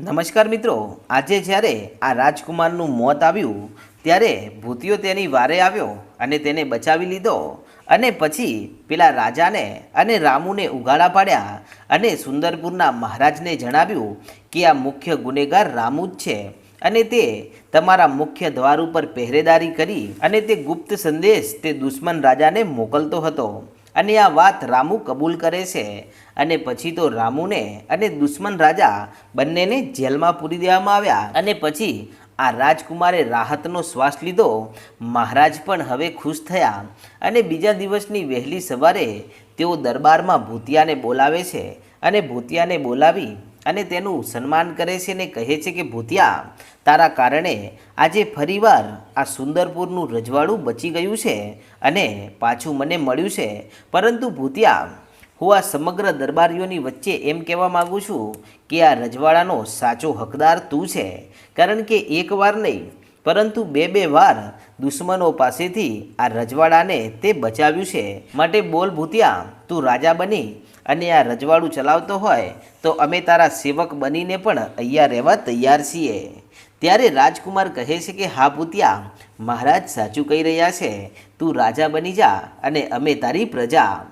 નમસ્કાર મિત્રો, આજે જ્યારે આ રાજકુમારનું મોત આવ્યું, ત્યારે ભૂતિયો તેની વારે આવ્યો અને તેને બચાવી લીધો અને પછી પેલા રાજાને અને રામુને ઉઘાડા પાડ્યા અને સુંદરપુરના મહારાજને જણાવ્યું કે આ મુખ્ય ગુનેગાર રામુ જ છે અને તે તમારા મુખ્ય દ્વાર ઉપર પહેરેદારી કરી અને તે ગુપ્ત સંદેશ તે દુશ્મન રાજાને મોકલતો હતો. અને આ વાત રામુ કબૂલ કરે છે અને પછી તો રામુને અને દુશ્મન રાજા બંનેને જેલમાં પૂરી દેવામાં આવ્યા અને પછી આ રાજકુમારે રાહતનો શ્વાસ લીધો. મહારાજ પણ હવે ખુશ થયા અને બીજા દિવસની વહેલી સવારે તેઓ દરબારમાં ભૂતિયાને બોલાવે છે અને ભૂતિયાને બોલાવી અને તેનું સન્માન કરે છે અને કહે છે કે, ભૂતિયા, તારા કારણે આજે ફરીવાર આ સુંદરપુરનું રજવાડું બચી ગયું છે અને પાછું મને મળ્યું છે. પરંતુ ભૂતિયા, હું આ સમગ્ર દરબારીઓની વચ્ચે એમ કહેવા માગું છું કે આ રજવાડાનો સાચો હકદાર તું છે. કારણ કે એકવાર નહીં, પરંતુ બે બે વાર દુશ્મનો પાસેથી આ રજવાડાને તે બચાવ્યું છે. માટે બોલ ભૂતિયા, તું રાજા બની અને આ રજવાડું ચલાવતો હોય તો અમે તારા સેવક બનીને પણ અહીંયા રહેવા તૈયાર છીએ. ત્યારે રાજકુમાર કહે છે કે, હા ભૂતિયા મહારાજ સાચું કહી રહ્યા છે. તું રાજા બની જા અને અમે તારી પ્રજા.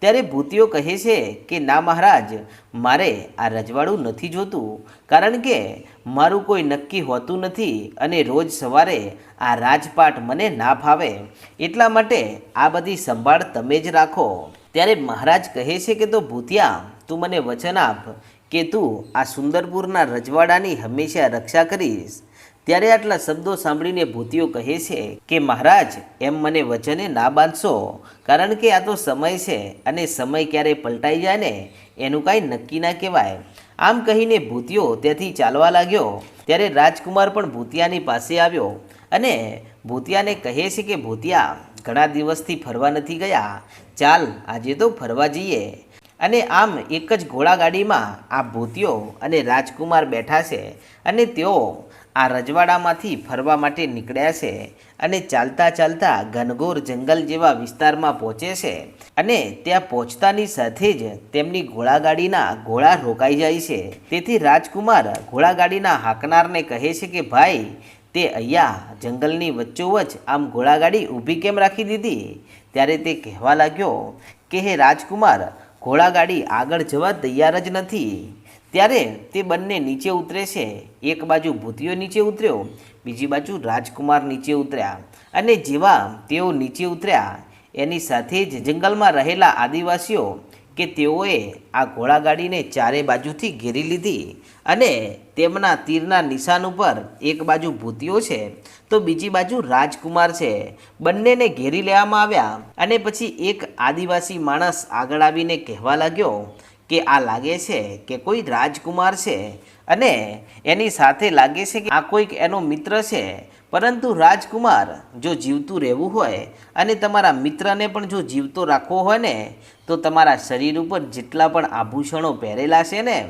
ત્યારે ભૂતિયો કહે છે કે, ના મહારાજ, મારે આ રજવાડું નથી જોતું, કારણ કે મારું કોઈ નક્કી હોતું નથી અને રોજ સવારે આ રાજપાટ મને ના ફાવે. એટલા માટે આ બધી સંભાળ તમે જ રાખો. ત્યારે મહારાજ કહે છે કે તો ભૂતિયા, તું મને વચન આપ કે તું આ સુંદરપુરના રજવાડાની હંમેશા રક્ષા કરીશ. ત્યારે આટલા શબ્દો સાંભળીને ભૂતિયો કહે છે કે, મહારાજ, એમ મને વચને ના બાંધશો, કારણ કે આ તો સમય છે અને સમય ક્યારે પલટાઈ જાય ને, એનું કાંઈ નક્કી ના કહેવાય. આમ કહીને ભૂતિયો ત્યાંથી ચાલવા લાગ્યો. ત્યારે રાજકુમાર પણ ભૂતિયાની પાસે આવ્યો અને ભૂતિયાને કહે છે કે, ભૂતિયા ઘણા દિવસથી ફરવા નથી ગયા. ચાલ, આજે તો ફરવા જઈએ. અને આમ એક જ ઘોડાગાડીમાં આ ભૂતિયો અને રાજકુમાર બેઠા છે અને તેઓ આ રજવાડામાંથી ફરવા માટે નીકળ્યા છે અને ચાલતા ચાલતા ઘનઘોર જંગલ જેવા વિસ્તારમાં પહોંચે છે અને ત્યાં પહોંચતાની સાથે જ તેમની ઘોડાગાડીના ઘોડા રોકાઈ જાય છે. તેથી રાજકુમાર ઘોડાગાડીના હાંકનારને કહે છે કે, ભાઈ તે અહીંયા જંગલની વચ્ચોવચ આમ ઘોડાગાડી ઊભી કેમ રાખી દીધી? ત્યારે તે કહેવા લાગ્યો કે, હે રાજકુમાર, ઘોડાગાડી આગળ જવા તૈયાર જ નથી. ત્યારે તે બંને નીચે ઉતરે છે. એક બાજુ ભૂતિયો નીચે ઉતર્યો, બીજી બાજુ રાજકુમાર નીચે ઉતર્યા. અને જેવા તેઓ નીચે ઉતર્યા, એની સાથે જ જંગલમાં રહેલા આદિવાસીઓ કે તેઓએ આ ઘોડાગાડીને ચારે બાજુથી ઘેરી લીધી અને તેમના તીરના નિશાન ઉપર એક બાજુ ભૂતિયો છે, તો બીજી બાજુ રાજકુમાર છે. બંનેને ઘેરી લેવામાં આવ્યા અને પછી એક આદિવાસી માણસ આગળ આવીને કહેવા લાગ્યો કે આ લાગે છે કે કોઈ રાજકુમાર છે. અને એની સાથે લાગે છે કે આ કોઈક એનો મિત્ર છે. પરંતુ રાજકુમાર જો જીવતું રહેવું હોય અને તમારા મિત્રને પણ જો જીવતો રાખવો હોય ને, તો તમારા શરીર ઉપર જેટલા પણ આભૂષણો પહેરેલા છે ને,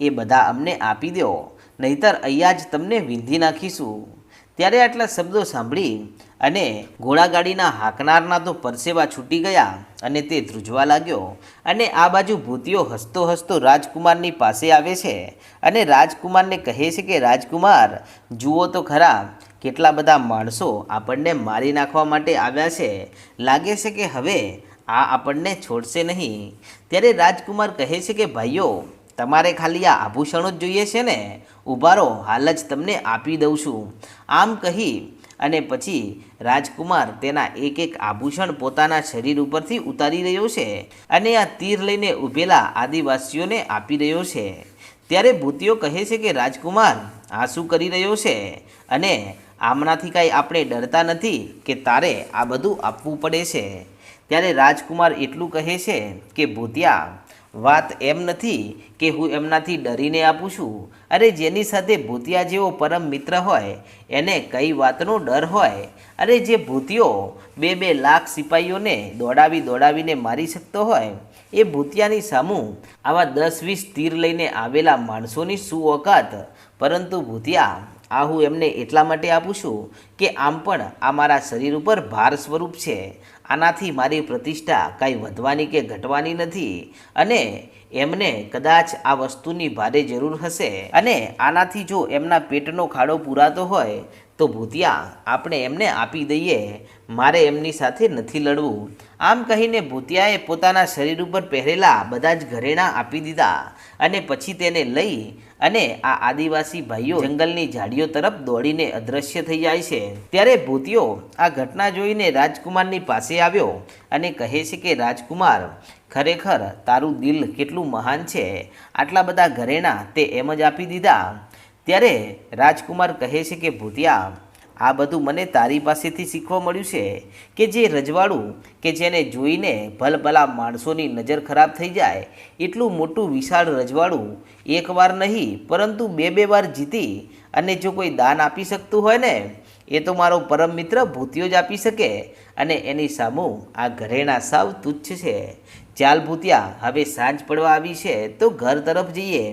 એ બધા અમને આપી દો. નહીતર અહીંયા જ તમને વિંધી નાખીશું. ત્યારે આટલા શબ્દો સાંભળી અને ઘોડાગાડીના હાંકનારના તો પરસેવા છૂટી ગયા અને તે ધ્રુજવા લાગ્યો. અને આ બાજુ ભૂતિયો હસતો હસતો રાજકુમારની પાસે આવે છે અને રાજકુમારને કહે છે કે, રાજકુમાર, જુઓ તો ખરા, કેટલા બધા માણસો આપણને મારી નાખવા માટે આવ્યા છે. લાગે છે કે હવે આ આપણને છોડશે નહીં. ત્યારે રાજકુમાર કહે છે કે, ભાઈઓ તમારે ખાલી આ આભૂષણો જ જોઈએ છે ને? ઊભા રહો હાલ જ તમને આપી દઉં છું. આમ કહી અને પછી રાજકુમાર તેના એક એક આભૂષણ પોતાના શરીર ઉપરથી ઉતારી રહ્યો છે અને આ તીર લઈને ઊભેલા આદિવાસીઓને આપી રહ્યો છે. ત્યારે ભૂતિયો કહે છે કે, રાજકુમાર, આ શું કરી રહ્યો છે? અને આમનાથી કાંઈ આપણે ડરતા નથી કે તારે આ બધું આપવું પડે છે? ત્યારે રાજકુમાર એટલું કહે છે કે, ભૂતિયા વાત એમ નથી કે હું એમનાથી ડરીને આપું છું. અરે જેની સાથે ભૂતિયા જેવો પરમ મિત્ર હોય, એને કઈ વાતનો ડર હોય? અરે જે ભૂતિયો બે બે લાખ સિપાહીઓને દોડાવી દોડાવીને મારી શકતો હોય, એ ભૂતિયાની સામું આવા દસ વીસ તીર લઈને આવેલા માણસોની શું ઓકાત? પરંતુ ભૂતિયા, આ હું એમને એટલા માટે આપું છું કે આમ પણ આ મારા શરીર ઉપર ભાર સ્વરૂપ છે. આનાથી મારી પ્રતિષ્ઠા કાંઈ વધવાની કે ઘટવાની નથી અને એમને કદાચ આ વસ્તુની ભારે જરૂર હશે. અને આનાથી જો એમના પેટનો ખાડો પૂરાતો હોય તો ભૂતિયા આપણે એમને આપી દઈએ મારે એમની સાથે નથી લડવું. આમ કહીને ભૂતિયાએ પોતાના શરીર ઉપર પહેરેલા બધા જ ઘરેણાં આપી દીધા અને પછી તેને લઈ અને આ આદિવાસી ભાઈઓ જંગલની ઝાડીઓ તરફ દોડીને અદૃશ્ય થઈ જાય છે. ત્યારે ભૂતિયો આ ઘટના જોઈને રાજકુમારની પાસે આવ્યો અને કહે છે કે, રાજકુમાર, ખરેખર તારું દિલ કેટલું મહાન છે? આટલા બધા ઘરેણાં તે એમ જ આપી દીધા. ત્યારે રાજકુમાર કહે છે કે, ભૂતિયા આ બધું મને તારી પાસેથી શીખવા મળ્યું છે કે જે રજવાડું કે જેને જોઈને ભલભલા માણસોની નજર ખરાબ થઈ જાય, એટલું મોટું વિશાળ રજવાડું એકવાર નહીં, પરંતુ બે બે વાર જીતી અને જો કોઈ દાન આપી શકતું હોય ને, એ તો મારો પરમ મિત્ર ભૂતિયો જ આપી શકે અને એની સામું આ ઘરેણા સાવ તુચ્છ છે. ચાલ ભૂતિયા, હવે સાંજ પડવા આવી છે, તો ઘર તરફ જઈએ.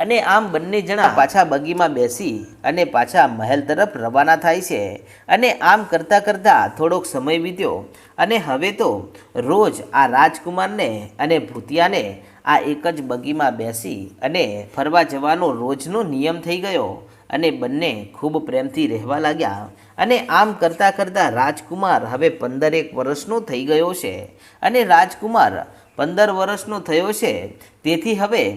અને આમ બંને જણા પાછા બગીમાં બેસી અને પાછા મહેલ તરફ રવાના થાય છે. અને આમ કરતાં કરતાં થોડોક સમય વીત્યો અને હવે તો રોજ આ રાજકુમારને અને ભૂતિયાને આ એક જ બગીમાં બેસી અને ફરવા જવાનો રોજનો નિયમ થઈ ગયો અને બંને ખૂબ પ્રેમથી રહેવા લાગ્યા. અને આમ કરતાં કરતાં રાજકુમાર હવે પંદરેક વર્ષનો થઈ ગયો છે. અને રાજકુમાર પંદર વર્ષનો થયો છે. તેથી હવે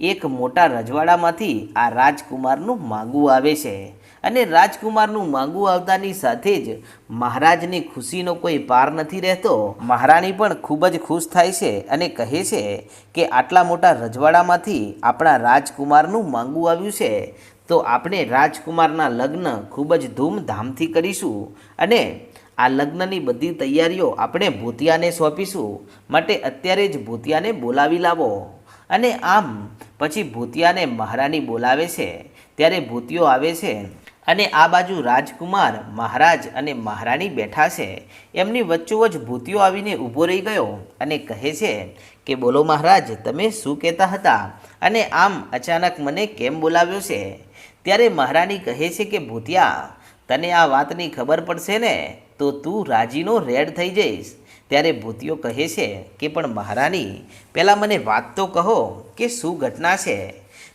એક મોટા રજવાડામાંથી આ રાજકુમારનું માંગવું આવે છે. અને રાજકુમારનું માંગવું આવતાની સાથે જ મહારાજની ખુશીનો કોઈ પાર નથી રહેતો. મહારાણી પણ ખૂબ જ ખુશ થાય છે અને કહે છે કે આટલા મોટા રજવાડામાંથી આપણા રાજકુમારનું માંગવું આવ્યું છે. તો આપણે રાજકુમારના લગ્ન ખૂબ જ ધૂમધામથી કરીશું અને આ લગ્નની બધી તૈયારીઓ આપણે ભૂતિયાને સોંપીશું. માટે અત્યારે જ ભૂતિયાને બોલાવી લાવો. અને આમ પછી ભૂતિયાને મહારાણી બોલાવે છે. ત્યારે ભૂતિયો આવે છે અને આ બાજુ રાજકુમાર, મહારાજ અને મહારાણી બેઠા છે. એમની વચ્ચોવચ ભૂતિયો આવીને ઊભો રહી ગયો અને કહે છે કે, બોલો મહારાજ, તમે શું કહેતા હતા અને આમ અચાનક મને કેમ બોલાવ્યો છે? ત્યારે મહારાણી કહે છે કે, ભૂતિયા, તને આ વાતની ખબર પડશે ને, તો તું રાજીનો રેડ થઈ જઈશ. ત્યારે ભૂતિયો કહે છે કે, પણ મહારાણી પહેલાં મને વાત તો કહો કે શું ઘટના છે?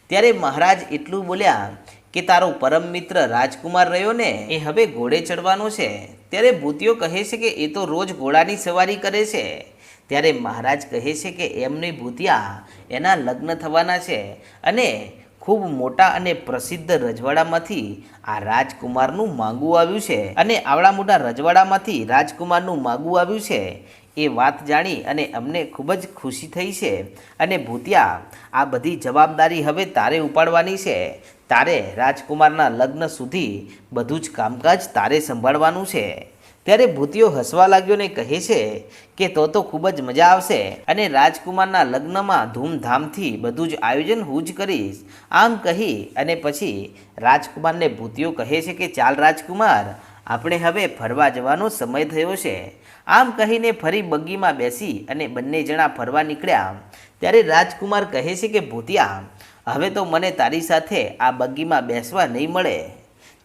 ત્યારે મહારાજ એટલું બોલ્યા કે, તારો પરમ મિત્ર રાજકુમાર રહ્યો ને, એ હવે ઘોડે ચડવાનો છે. ત્યારે ભૂતિયો કહે છે કે, એ તો રોજ ઘોડાની સવારી કરે છે. ત્યારે મહારાજ કહે છે કે, એમની ભૂતિયા એના લગ્ન થવાના છે અને ખૂબ મોટા અને પ્રસિદ્ધ રજવાડામાંથી આ રાજકુમારનું માગું આવ્યું છે. અને આવડા મોટા રજવાડામાંથી રાજકુમારનું માગું આવ્યું છે. એ વાત જાણી અને અમને ખૂબ જ ખુશી થઈ છે. અને ભૂતિયા, આ બધી જવાબદારી હવે તારે ઉપાડવાની છે. તારે રાજકુમારના લગ્ન સુધી બધું જ કામકાજ તારે સંભાળવાનું છે. ત્યારે ભૂતિયો હસવા લાગ્યો ને કહે છે કે તો તો ખૂબ જ મજા આવશે અને રાજકુમારના લગ્નમાં ધૂમધામથી બધું જ આયોજન હું જ કરીશ. આમ કહી અને પછી રાજકુમારને ભૂતિયો કહે છે કે ચાલ રાજકુમાર, આપણે હવે ફરવા જવાનો સમય થયો છે. આમ કહીને ફરી બગ્ગીમાં બેસી અને બંને જણા ફરવા નીકળ્યા. ત્યારે રાજકુમાર કહે છે કે ભૂતિયા, હવે તો મને તારી સાથે આ બગ્ગીમાં બેસવા નહીં મળે.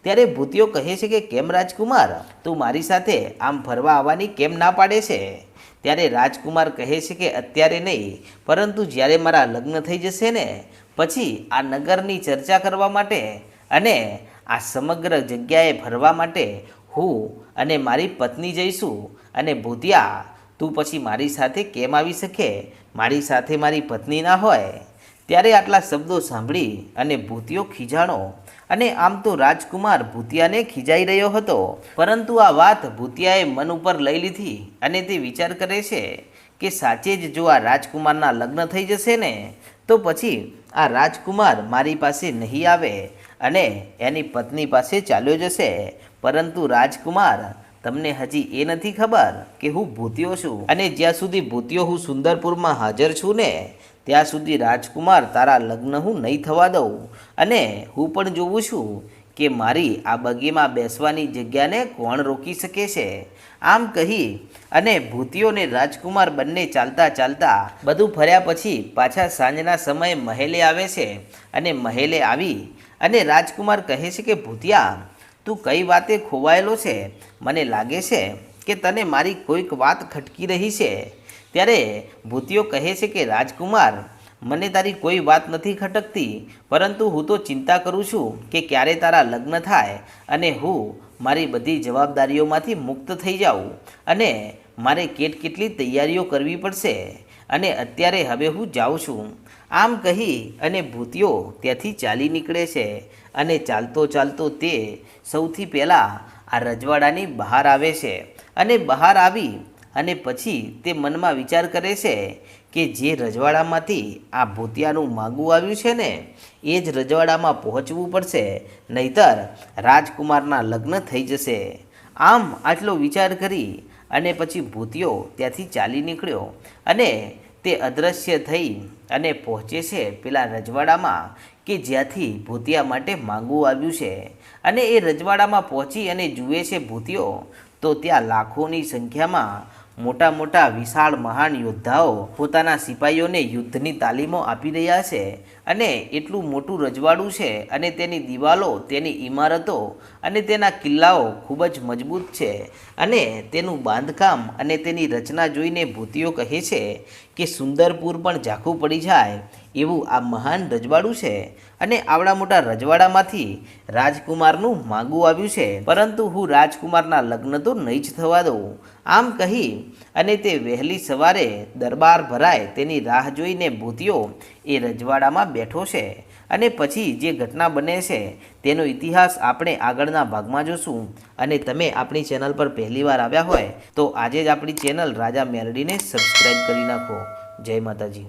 ત્યારે ભૂતિયો કહે છે કે, કેમ રાજકુમાર? તું મારી સાથે આમ ફરવા આવવાની કેમ ના પાડે છે? ત્યારે રાજકુમાર કહે છે કે, અત્યારે નહીં, પરંતુ જ્યારે મારા લગ્ન થઈ જશે ને, પછી આ નગરની ચર્ચા કરવા માટે અને આ સમગ્ર જગ્યાએ ફરવા માટે હું અને મારી પત્ની જઈશું અને ભૂતિયા, તું પછી મારી સાથે કેમ આવી શકે? મારી સાથે મારી પત્ની ના હોય. ત્યારે આટલા શબ્દો સાંભળી અને ભૂતિયો ખીજાણો અને આમ તો રાજકુમાર ભૂતિયાને ખીજાઈ રહ્યો હતો. પરંતુ આ વાત ભૂતિયાએ મન ઉપર લઈ લીધી અને તે વિચાર કરે છે કે સાચે જ જો આ રાજકુમારના લગ્ન થઈ જશે ને, તો પછી આ રાજકુમાર મારી પાસે નહીં આવે અને એની પત્ની પાસે ચાલ્યો જશે. પરંતુ રાજકુમાર, તમને હજી એ નથી ખબર કે હું ભૂતિયો છું અને જ્યાં સુધી ભૂતિયો હું સુંદરપુરમાં હાજર છું ને ત્યાં સુધી રાજકુમાર તારા લગ્ન હું નહીં થવા દઉં. અને હું પણ જોઉં છું કે મારી આ બગીમાં બેસવાની જગ્યાને કોણ રોકી શકે છે. આમ કહી અને ભૂતિઓને રાજકુમાર બંને ચાલતા ચાલતા બધું ફર્યા પછી પાછા સાંજના સમયે મહેલે આવે છે અને મહેલે આવી અને રાજકુમાર કહે છે કે, ભૂતિયા, તું કઈ વાતે ખોવાયેલો છે? મને લાગે છે કે તને મારી કોઈક વાત ખટકી રહી છે. ત્યારે ભૂતિયો કહે છે કે, રાજકુમાર, મને તારી કોઈ વાત નથી ખટકતી, પરંતુ હું તો ચિંતા કરું છું કે ક્યારે તારા લગ્ન થાય અને હું મારી બધી જવાબદારીઓમાંથી મુક્ત થઈ જાઉં અને મારે કેટ કેટલી તૈયારીઓ કરવી પડશે અને અત્યારે હવે હું જાઉં છું. આમ કહી અને ભૂતિયો ત્યાંથી ચાલી નીકળે છે અને ચાલતો ચાલતો તે સૌથી પહેલાં આ રજવાડાની બહાર આવે છે અને બહાર આવી અને પછી તે મનમાં વિચાર કરે છે કે જે રજવાડામાંથી આ ભૂતિયાનું માગું આવ્યું છે ને, એ જ રજવાડામાં પહોંચવું પડશે, નહીતર રાજકુમારના લગ્ન થઈ જશે. આમ આટલો વિચાર કરી અને પછી ભૂતિયો ત્યાંથી ચાલી નીકળ્યો અને તે અદૃશ્ય થઈ અને પહોંચે છે પેલા રજવાડામાં કે જ્યાંથી ભૂતિયા માટે માંગવું આવ્યું છે. અને એ રજવાડામાં પહોંચી અને જુએ છે ભૂતિયો, તો ત્યાં લાખોની સંખ્યામાં મોટા મોટા વિશાળ મહાન યોદ્ધાઓ પોતાના સિપાહીઓને યુદ્ધની તાલીમો આપી રહ્યા છે અને એટલું મોટું રજવાડું છે અને તેની દિવાલો, તેની ઇમારતો અને તેના કિલ્લાઓ ખૂબ જ મજબૂત છે અને તેનું બાંધકામ અને તેની રચના જોઈને ભૂતિઓ કહે છે કે સુંદરપુર પણ ઝાંખું પડી જાય એવું આ મહાન રજવાડું છે. અને આવડા મોટા રજવાડામાંથી રાજકુમારનું માગું આવ્યું છે. પરંતુ હું રાજકુમારના લગ્ન તો નહીં જ થવા દઉં. આમ કહી અને તે વહેલી સવારે દરબાર ભરાય તેની રાહ જોઈને ભૂતિયો એ રજવાડામાં બેઠો છે અને પછી જે ઘટના બને છે તેનો ઇતિહાસ આપણે આગળના ભાગમાં જોશું. અને તમે આપણી ચેનલ પર પહેલીવાર આવ્યા હોય તો આજે જ આપણી ચેનલ રાજા મેરડીને સબસ્ક્રાઈબ કરી નાખો. જય માતાજી.